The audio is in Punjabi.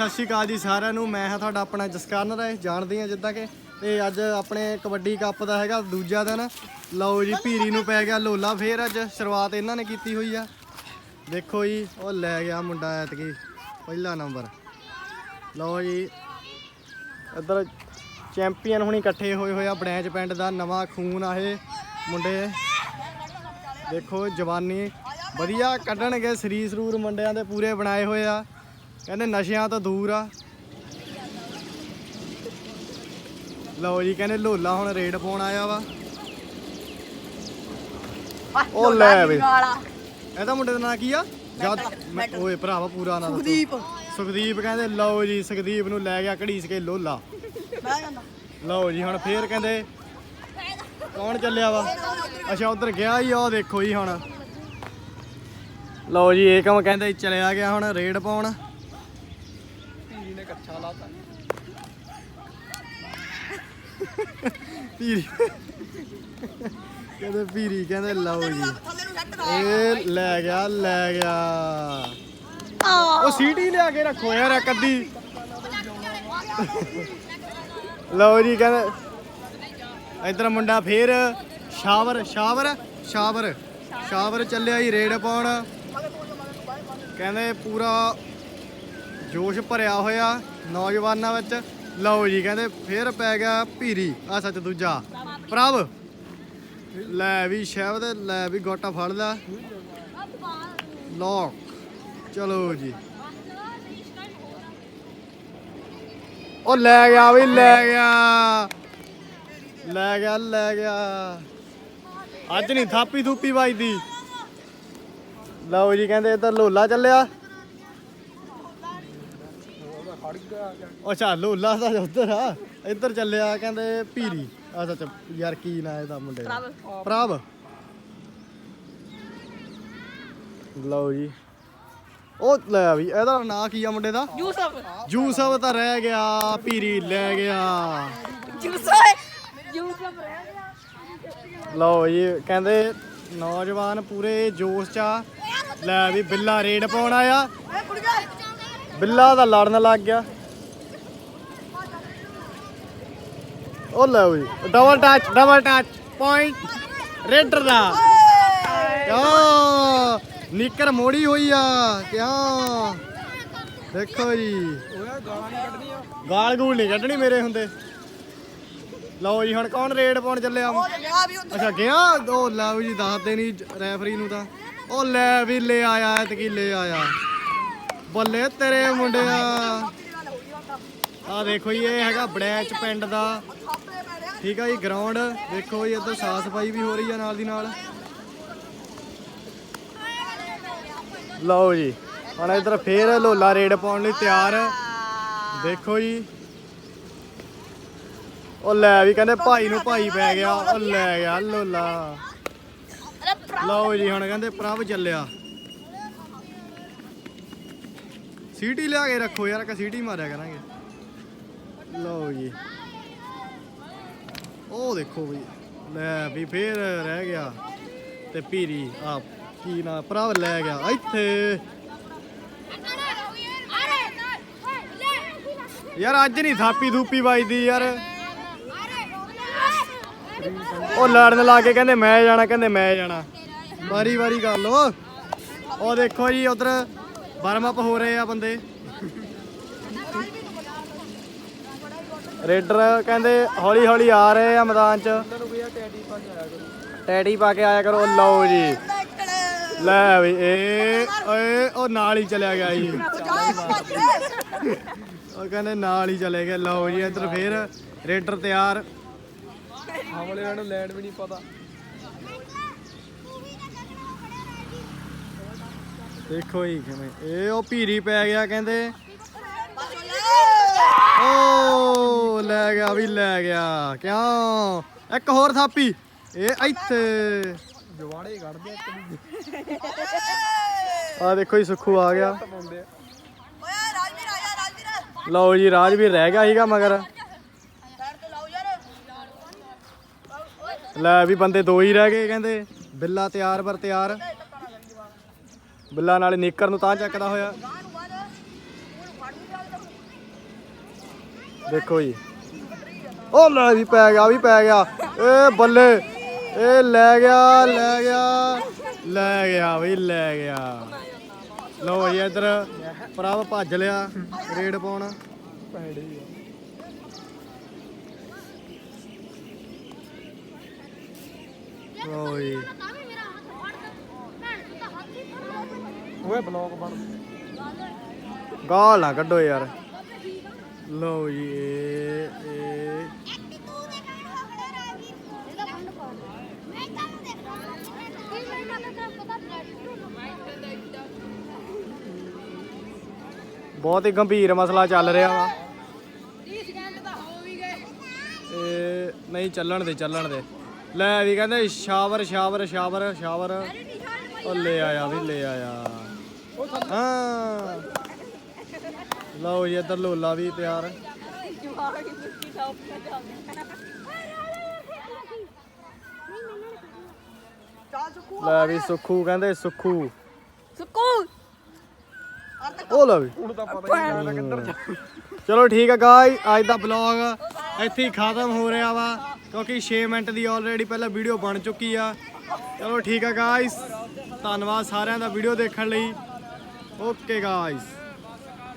ਸਤਿ ਸ਼੍ਰੀ ਅਕਾਲ ਜੀ ਸਾਰਿਆਂ ਨੂੰ। ਮੈਂ ਹਾਂ ਤੁਹਾਡਾ ਆਪਣਾ ਜਸਕਰਨ ਰਾਏ, ਜਾਣਦੇ ਆ ਜਿੱਦਾਂ ਕਿ। ਤੇ ਅੱਜ ਆਪਣੇ ਕਬੱਡੀ ਕੱਪ ਦਾ ਹੈਗਾ ਦੂਜਾ ਦਿਨ। ਲਓ ਜੀ, ਭੀਰੀ ਨੂੰ ਪੈ ਗਿਆ ਲੋਲਾ ਫੇਰ ਅੱਜ। ਸ਼ੁਰੂਆਤ ਇਹਨਾਂ ਨੇ ਕੀਤੀ ਹੋਈ ਆ। ਦੇਖੋ ਜੀ, ਉਹ ਲੈ ਗਿਆ ਮੁੰਡਾ ਐਤਕੀ, ਪਹਿਲਾ ਨੰਬਰ। ਲਓ ਜੀ, ਇੱਧਰ ਚੈਂਪੀਅਨ ਹੁਣੀ ਇਕੱਠੇ ਹੋਏ ਹੋਏ ਆ ਬੜੈਂਚ ਪਿੰਡ ਦਾ, ਨਵਾਂ ਖੂਨ ਆ ਇਹ ਮੁੰਡੇ। ਦੇਖੋ ਜਵਾਨੀ, ਵਧੀਆ ਕੱਢਣਗੇ ਸਰੀਰ ਸਰੂਰ ਮੁੰਡਿਆਂ ਦੇ ਪੂਰੇ ਬਣਾਏ ਹੋਏ ਆ। ਕਹਿੰਦੇ ਨਸ਼ਿਆਂ ਤੋਂ ਦੂਰ ਆ। ਲਓ ਜੀ ਕਹਿੰਦੇ ਲੋਲਾ ਹੁਣ ਰੇਡ ਪਾਉਣ ਆਇਆ ਵਾ। ਉਹ ਲੈ ਵੇ। ਇਹਦਾ ਮੁੰਡੇ ਦਾ ਨਾਂ ਕੀ ਆ? ਜਦ ਓਏ ਭਰਾਵਾ ਪੂਰਾ ਨਾਂ ਸੁਖਦੀਪ। ਸੁਖਦੀਪ ਕਹਿੰਦੇ ਲਓ ਜੀ ਸੁਖਦੀਪ ਨੂੰ ਲੈ ਗਿਆ ਘੜੀਸ ਕੇ ਲੋਲਾ। ਲਓ ਜੀ ਹੁਣ ਫੇਰ ਕਹਿੰਦੇ ਕੌਣ ਚੱਲਿਆ ਵਾ? ਅੱਛਾ ਉਧਰ ਗਿਆ ਹੀ ਆ ਉਹ ਦੇਖੋ ਜੀ ਹੁਣ। ਲਓ ਜੀ ਏਕਮ ਕਹਿੰਦੇ ਚਲਿਆ ਗਿਆ ਹੁਣ ਰੇਡ ਪਾਉਣ। ਧੀਰੀ ਨੇ ਕੱਛਾ ਲਾਤਾ। ਪੀਰੀ ਕਹਿੰਦੇ ਪੀਰੀ ਕਹਿੰਦੇ ਲਓ ਜੀ। ਇਹ ਲੈ ਗਿਆ ਲੈ ਗਿਆ। ਉਹ ਸੀਟੀ ਲਿਆ ਕੇ ਰੱਖੋ ਯਾਰ ਇੱਕ ਅੱਧੀ। ਲਓ ਜੀ ਕਹਿੰਦੇ ਇਧਰ ਮੁੰਡਾ ਫੇਰ ਸ਼ਾਵਰ ਸ਼ਾਵਰ ਸ਼ਾਵਰ। ਸ਼ਾਵਰ ਚੱਲਿਆ ਹੀ ਰੇਡ ਪਾਉਣ। ਕਹਿੰਦੇ ਪੂਰਾ ਜੋਸ਼ ਭਰਿਆ ਹੋਇਆ ਨੌਜਵਾਨਾਂ ਵਿੱਚ। ਲਓ ਜੀ, ਕਹਿੰਦੇ ਫੇਰ ਪੈ ਗਿਆ ਭੀਰੀ ਆ ਸੱਚ ਦੂਜਾ। ਪ੍ਰਭ, ਲੈ ਵੀ ਸ਼ਹਿਬ ਸ਼ਾਇਦ ਲੈ ਵੀ ਗੋਟਾ ਫੜ ਲਿਆ ਲੋਕ ਚਲੋ ਜੀ। ਉਹ ਲੈ ਗਿਆ ਵੀ, ਲੈ ਗਿਆ। ਲੈ ਗਿਆ ਲੈ ਗਿਆ। ਅੱਜ ਨਹੀਂ ਥਾਪੀ ਥੂਪੀ ਵੱਜਦੀ। ਲਓ ਜੀ, ਕਹਿੰਦੇ ਇੱਧਰ ਲੋਲਾ ਚੱਲਿਆ ਖੜ ਗਿਆ ਅੱਛਾ ਲੋਲਾ ਦਾ ਉੱਧਰ ਆ ਇੱਧਰ ਚੱਲਿਆ ਕਹਿੰਦੇ ਭੀਰੀ। ਆ ਸੱਚ ਯਾਰ ਕੀ ਨਾਂ ਇਹਦਾ ਮੁੰਡੇ ਦਾ? ਪ੍ਰਭ। ਲਓ ਜੀ। ਉਹ ਲੈ ਵੀ ਇਹਦਾ ਨਾਂ ਕੀ ਆ ਮੁੰਡੇ ਦਾ? ਯੂਸਫ। ਜੂਸਫ ਤਾਂ ਰਹਿ ਗਿਆ ਭੀਰੀ ਲੈ ਗਿਆ। ਯੂਸਫ। ਯੂਸਫ ਰਹਿ ਗਿਆ। ਲਓ ਜੀ ਕਹਿੰਦੇ ਨੌਜਵਾਨ ਪੂਰੇ ਜੋਸ਼ ਚ ਆ। ਲੈ ਵੀ ਬਿੱਲਾ ਰੇਡ ਪਾਉਣ ਆਇਆ। ਬਿੱਲਾ ਦਾ ਲੜਨ ਲੱਗ ਗਿਆ। ਉਹ ਲਓ ਜੀ double touch double touch point raider ਦਾ। ਕਿਉਂ ਨਿੱਕਰ ਮੋੜੀ ਹੋਈ ਆ ਕਿਉਂ ਦੇਖੋ ਜੀ। ਗਾਲਾਂ ਗਾਲ ਗੂਲ ਨਹੀਂ ਕੱਢਣੀ ਮੇਰੇ ਹੁੰਦੇ। ਲਓ ਜੀ ਹੁਣ ਕੌਣ ਰੇਡ ਪਾਉਣ ਚੱਲਿਆ? ਅੱਛਾ ਗਿਆ? ਉਹ ਲਓ ਜੀ ਦੱਸਦੇ ਨਹੀਂ ਰੈਫਰੀ ਨੂੰ ਤਾਂ। ਉਹ ਲੈ ਵੀ ਲੈ ਆਇਆ ਐਤਕੀ ਲੈ ਆਇਆ। ਬੱਲੇ ਤੇਰੇ ਮੁੰਡਿਆ। ਆ ਦੇਖੋ ਜੀ ਇਹ ਹੈਗਾ ਬੜੈਚ ਪਿੰਡ ਦਾ। ਠੀਕ ਆ ਜੀ ਗਰਾਊਂਡ ਦੇਖੋ ਜੀ, ਇੱਧਰ ਸਾਫ਼ ਸਫ਼ਾਈ ਵੀ ਹੋ ਰਹੀ ਆ ਨਾਲ ਦੀ ਨਾਲ। ਲਓ ਜੀ, ਹੁਣ ਇੱਧਰ ਫੇਰ ਲੋਲਾ ਰੇਡ ਪਾਉਣ ਲਈ ਤਿਆਰ। ਦੇਖੋ ਜੀ। ਉਹ ਲੈ ਵੀ ਕਹਿੰਦੇ ਭਾਈ ਨੂੰ ਭਾਈ ਪੈ ਗਿਆ, ਉਹ ਲੈ ਗਿਆ ਲੋਲਾ। ਲਓ ਜੀ, ਹੁਣ ਕਹਿੰਦੇ ਪ੍ਰਭ ਚੱਲਿਆ। ਸੀਟੀ ਲਿਆ ਕੇ ਰੱਖੋ ਯਾਰ ਕਿ ਸੀਟੀ ਮਾਰਿਆ ਕਰਾਂਗੇ। ਲਓ ਜੀ। ਉਹ ਦੇਖੋ ਵੀ ਲੈ ਵੀ ਫੇਰ ਰਹਿ ਗਿਆ ਤੇ ਪੀਰੀ ਆ ਕੀ ਨਾ ਪ੍ਰਭ ਲੈ ਗਿਆ ਇੱਥੇ। ਯਾਰ ਅੱਜ ਨਹੀਂ ਥਾਪੀ ਥੂਪੀ ਵੱਜਦੀ ਯਾਰ। ਉਹ ਲੜਨ ਲਾ ਕੇ ਕਹਿੰਦੇ ਮੈਂ ਜਾਣਾ, ਕਹਿੰਦੇ ਮੈਂ ਜਾਣਾ। ਵਾਰੀ ਵਾਰੀ ਗੱਲ, ਉਹ। ਉਹ ਦੇਖੋ ਜੀ, ਉਧਰ ਵਾਰਮ ਅਪ ਹੋ ਰਹੇ ਆ ਬੰਦੇ। ਰੇਡਰ ਕਹਿੰਦੇ ਹੌਲੀ ਹੌਲੀ ਆ ਰਹੇ ਆ ਮੈਦਾਨ 'ਚ। ਟੈਡੀ ਪਾ ਕੇ ਆਇਆ ਕਰੋ, ਲਓ ਜੀ। ਲੈ ਵੀ ਇਹ ਓਏ, ਉਹ ਨਾਲ ਹੀ ਚਲਿਆ ਗਿਆ ਜੀ। ਉਹ ਕਹਿੰਦੇ ਨਾਲ ਹੀ ਚਲੇ ਗਏ, ਲਓ ਜੀ, ਇੱਧਰ ਫੇਰ ਰੇਡਰ ਤਿਆਰ। ਹਮਲੇ ਨੂੰ ਲੈਂਡ ਵੀ ਨਹੀਂ ਪਤਾ ਦੇਖੋ ਜੀ ਕਿਵੇਂ ਇਹ ਉਹ ਭੀਰੀ ਪੈ ਗਿਆ ਕਹਿੰਦੇ। ਓ ਲੈ ਗਿਆ ਵੀ ਲੈ ਗਿਆ। ਕਿਉਂ? ਇੱਕ ਹੋਰ ਥਾਪੀ। ਇਹ ਇੱਥੇ। ਜਵਾੜੇ ਕੱਢਦੇ ਇੱਕ ਆ ਦੇਖੋ ਜੀ ਸੁੱਖੂ ਆ ਗਿਆ। ਲਓ ਜੀ ਰਾਜਵੀਰ ਰਹਿ ਗਿਆ ਸੀਗਾ ਮਗਰ। ਲੈ ਵੀ ਬੰਦੇ ਦੋ ਹੀ ਰਹਿ ਗਏ ਕਹਿੰਦੇ। ਬਿੱਲਾ ਤਿਆਰ ਪਰ ਤਿਆਰ। ਬਿੱਲਾ ਨਾਲ ਨਿੱਕਰ ਨੂੰ ਤਾਂ ਚੱਕਦਾ ਹੋਇਆ। ਦੇਖੋ ਜੀ। ਉਹ ਲੈ ਵੀ ਪੈ ਗਿਆ ਵੀ ਪੈ ਗਿਆ। ਏ ਬੱਲੇ ਏ ਲੈ ਗਿਆ ਲੈ ਗਿਆ ਲੈ ਗਿਆ ਵੀ ਲੈ ਗਿਆ। ਲਓ ਜੀ ਇੱਧਰ ਪ੍ਰਭ ਭੱਜ ਲਿਆ ਰੇਡ ਪਾਉਣ। ਜੀ। ਓਏ ਬਲੌਗ ਬਣ। ਗਾਲ ਨਾ ਕੱਢੋ ਯਾਰ। ਲਓ ਜੀ ਇਹ ਇਹ। ਬਹੁਤ ਹੀ ਗੰਭੀਰ ਮਸਲਾ ਚੱਲ ਰਿਹਾ ਵਾ। ਇਹ ਨਹੀਂ ਚੱਲਣ ਦੇ ਚੱਲਣ ਦੇ। ਲੈ ਵੀ ਕਹਿੰਦੇ ਸ਼ਾਵਰ ਸ਼ਾਵਰ ਸ਼ਾਵਰ ਸ਼ਾਵਰ। ਉਹ ਲੈ ਆਇਆ ਵੀ ਲੈ ਆਇਆ। ਹਾਂ। ਲਓ ਜੀ ਇੱਧਰ ਲੋਲਾ ਵੀ ਤਿਆਰ। ਲੈ ਵੀ ਸੁੱਖੂ ਕਹਿੰਦੇ ਸੁੱਖੂ। ਸੁੱਕੂ ਉਹ ਲੈ ਵੀ। ਹੁਣ ਤਾਂ ਪਤਾ ਹੀ ਨਹੀਂ ਲੱਗਦਾ ਕਿੱਧਰ ਜਾ। ਚਲੋ ਠੀਕ ਹੈ ਗਾਈ ਅੱਜ ਦਾ ਬਲੌਗ ਇੱਥੇ ਹੀ ਖਤਮ ਹੋ ਰਿਹਾ ਵਾ ਕਿਉਂਕਿ 6 ਮਿੰਟ ਦੀ ਆਲਰੇਡੀ ਪਹਿਲਾਂ ਵੀਡੀਓ ਬਣ ਚੁੱਕੀ ਆ। ਚਲੋ ਠੀਕ ਹੈ ਗਾਇਸ ਧੰਨਵਾਦ ਸਾਰਿਆਂ ਦਾ ਵੀਡੀਓ ਦੇਖਣ ਲਈ। Okay guys.